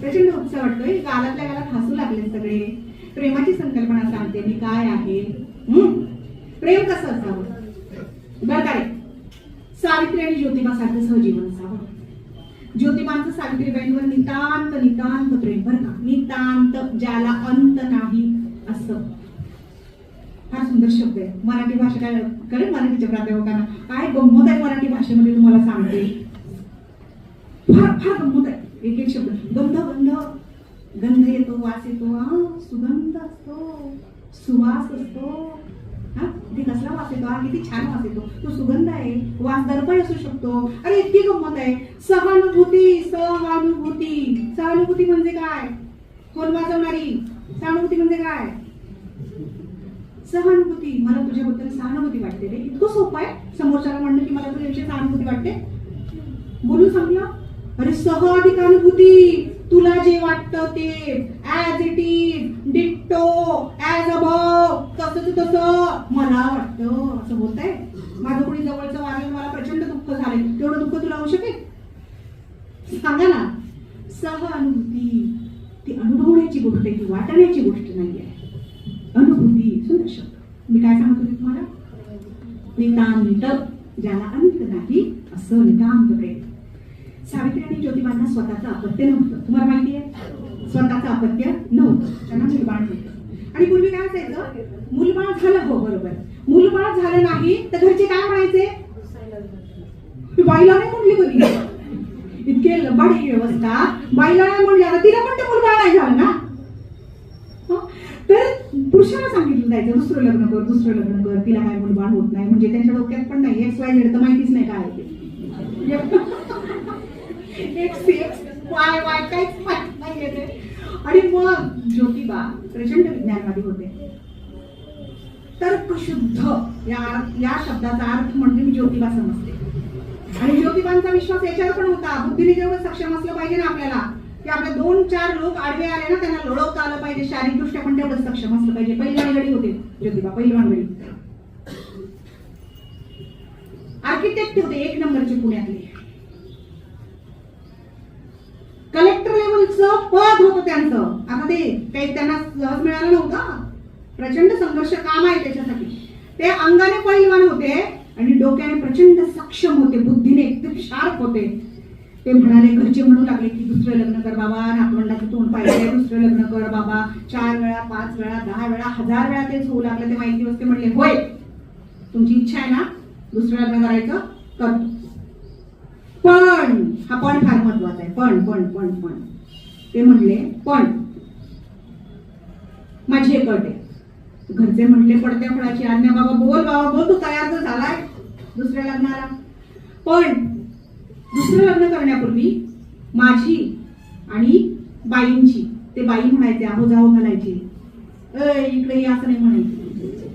प्रचंड उत्साह वाटतोय. गालातल्या गालात हसू लागले सगळे. प्रेमाची संकल्पना सांगते मी काय आहे? प्रेम कसं असावं? बरं काय सावित्री आणि ज्योतिबा सारखं सहजीवन असावं. ज्योतिबांचं सावित्रीबाईंवर नितांत नितांत प्रेम बरं का? नितांत ज्याला अंत नाही असं. फार सुंदर शब्द आहे. मराठी भाषा काय करेल? मराठीच्या प्राध्यापकांना. काय गंमत आहे मराठी भाषेमध्ये तुम्हाला सांगते. फार फार गंमत आहे. एक एक शब्द. गंध गंध. गंध येतो वास येतो. हा सुगंध असतो. सुवास असतो. हा किती कसला वास येतो. हा किती छान वास येतो. तो सुगंध आहे. वास दर्पण असू शकतो. अरे इतकी गंमत आहे. सहानुभूती सहानुभूती. सहानुभूती म्हणजे काय? कोण वाजवणारी सहानुभूती म्हणजे काय? सहानुभूती. मला तुझ्याबद्दल सहानुभूती वाटते रे. इतकं सोपं आहे समोरच्याला म्हणणं की मला तुझ्याविषयी सहानुभूती वाटते. बोलून सांगलं अरे सहअधिकानुभूती तुला जे वाटतं ते. As it is ditto as above तसंच तसं. मला वाटतं असं होत आहे माझं कोणी जवळचं वारलं मला प्रचंड दुःख झाले तेवढं दुःख तुला होऊ शकेल? सांगा ना. सहानुभूती ती अनुभवण्याची गोष्ट आहे ती वाटण्याची गोष्ट नाही आहे अनुभूती सुंदर शब्द. मी काय सांगत होते तुम्हाला? नितांत. ज्याला अंत नाही असं नितांत प्रेम. सावित्री आणि ज्योतिबांना स्वतःचं अपत्य नव्हतं. तुम्हाला माहिती आहे? स्वतःचं अपत्य नव्हतं. त्यांना मुलबाळ होतं आणि पूर्वी काय असायचं? मुलबाळ झालं हो बरोबर. मुलबाळ झालं नाही तर घरचे काय म्हणायचे? बाईला नाही म्हणली कधी? इतके लबाडी व्यवस्था. बाईला नाही म्हणली. आता तिला पण ते मुलबाळ नाही झालं ना? तर पुरुषाला सांगितलं जायचं दुसरं लग्न कर दुसरं लग्न कर. तिला काय मुलबाळ होत नाही. म्हणजे त्यांच्या डोक्यात पण नाही. एक्स वाय झेड तर माहितीच नाही काय ते. एक्स एक्स वाय वाय काहीच माहीत नाहीये आणि मग ज्योतिबा प्रचंड विज्ञानवादी होते. तर्कशुद्ध या या शब्दाचा अर्थ म्हणजे मी ज्योतिबा समजते. आणि ज्योतिबांचा विश्वास याच्यावर पण होता. बुद्धीने जेवढं सक्षम असलं पाहिजे ना आपल्याला. की आपले दोन चार लोक आडवे आले ना त्यांना लढवता आलं पाहिजे. शारीरिकदृष्ट्या पण तेवढं सक्षम असलं पाहिजे. पहिलवान गडी होते ज्योतिबा पहिलवान गडी आर्किटेक्ट होते एक नंबरचे पुण्यातले. पद होतं त्यांचं. आता ते काही त्यांना सहज मिळालं नव्हतं. प्रचंड संघर्ष काम आहे त्याच्यासाठी. ते अंगाने पहिलवान होते आणि डोक्याने प्रचंड सक्षम होते बुद्धीने एकदम शार्प होते. ते म्हणाले घरचे म्हणू लागले की दुसरं लग्न कर बाबा नातवंडाचं तोंड पाहिजे दुसरं लग्न कर बाबा. चार वेळा पाच वेळा दहा वेळा हजार वेळा तेच होऊ लागलं ते माहिती दिवस ते म्हणले होय तुमची इच्छा आहे ना दुसरं लग्न करायचं करतो पण हा पण फार महत्त्वाचा आहे. पण पण पण पण. ते म्हणले पण माझी एक अट आहे. घरचे म्हटले पडत्या फळाची आज्ञा बाबा बोल बाबा बोल तू तयार तर झालाय दुसऱ्या लग्नाला. पण दुसरं लग्न करण्यापूर्वी माझी आणि बाईंची ते बाई म्हणायचे आहो जाऊ घालायची. अय इकडे असं नाही म्हणायचे.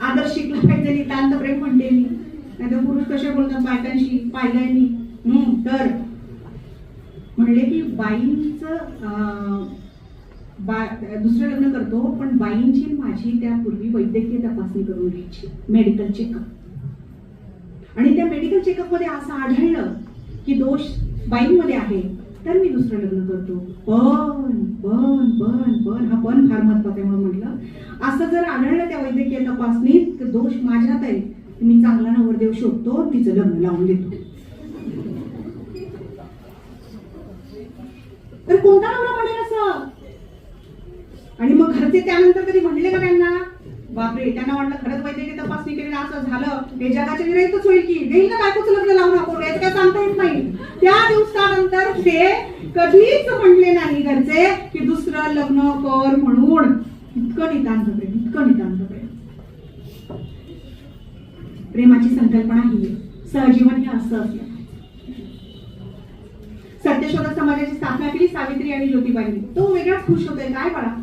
आदर्श शिकला पाहिजे नितांत प्रेम म्हणते मी. नाही तर पुरुष कसे बोलतात बायकांशी पाहिलंय मी. हम्म, तर म्हणले की बाईंचं बा दुसरं लग्न करतो पण बाईंची माझी त्यापूर्वी वैद्यकीय तपासणी करून घ्यायची मेडिकल चेकअप आणि त्या मेडिकल चेकअपमध्ये असं आढळलं की दोष बाईंमध्ये आहे तर मी दुसरं लग्न करतो. पण पण पण पण हा पण फार महत्त्वाचा आहे म्हणून म्हटलं. असं जर आढळलं त्या वैद्यकीय तपासणीत तर दोष माझ्यात आहे. मी चांगला नवरदेव शोधतो तिचं लग्न लावून देतो. तर कोणता नवरा म्हणेल असं? आणि मग घरचे त्यानंतर कधी म्हणले का त्यांना? बापरे त्यांना वाटलं खरंच वैद्यकीय तपासणी केली असं झालं. हे जगाच्या विरहितच होईल की? देईल ना बायकोच लग्न लावून आपण. याचं काय सांगता येत नाही. त्या दिवसानंतर ते कधीच म्हणले नाही घरचे की दुसरं लग्न कर म्हणून. इतकं नितांत प्रेम इतकं नितांत प्रेम. प्रेमाची संकल्पना ही आहे. सहजीवन हे असं असलं समाजाची स्थापना केली सावित्री आणि ज्योतिबाईंनी. तो वेगळाच खुश होतोय. काय बाळा?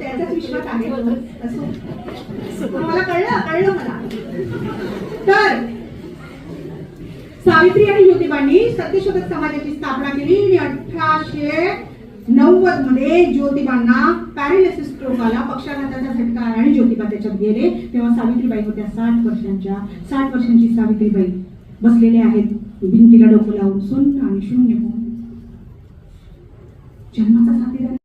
त्याचाच विश्वास आहे. असो. मला कळलं? कळलं मला. तर सावित्री आणि ज्योतिबांनी सत्यशोधक समाजाची स्थापना केली. आणि अठराशे नव्वदमध्ये ज्योतिबांना पॅरेलिसिस स्ट्रोक आला. पक्षाघाताचा झटका आला आणि ज्योतिबा त्याच्यात गेले. तेव्हा सावित्रीबाई होत्या साठ वर्षांच्या साठ वर्षांची सावित्रीबाई. बसलेले आहेत. भिंतीला डोकं लावून सुन्न आणि शून्य होऊन. जन्माचा साथीदार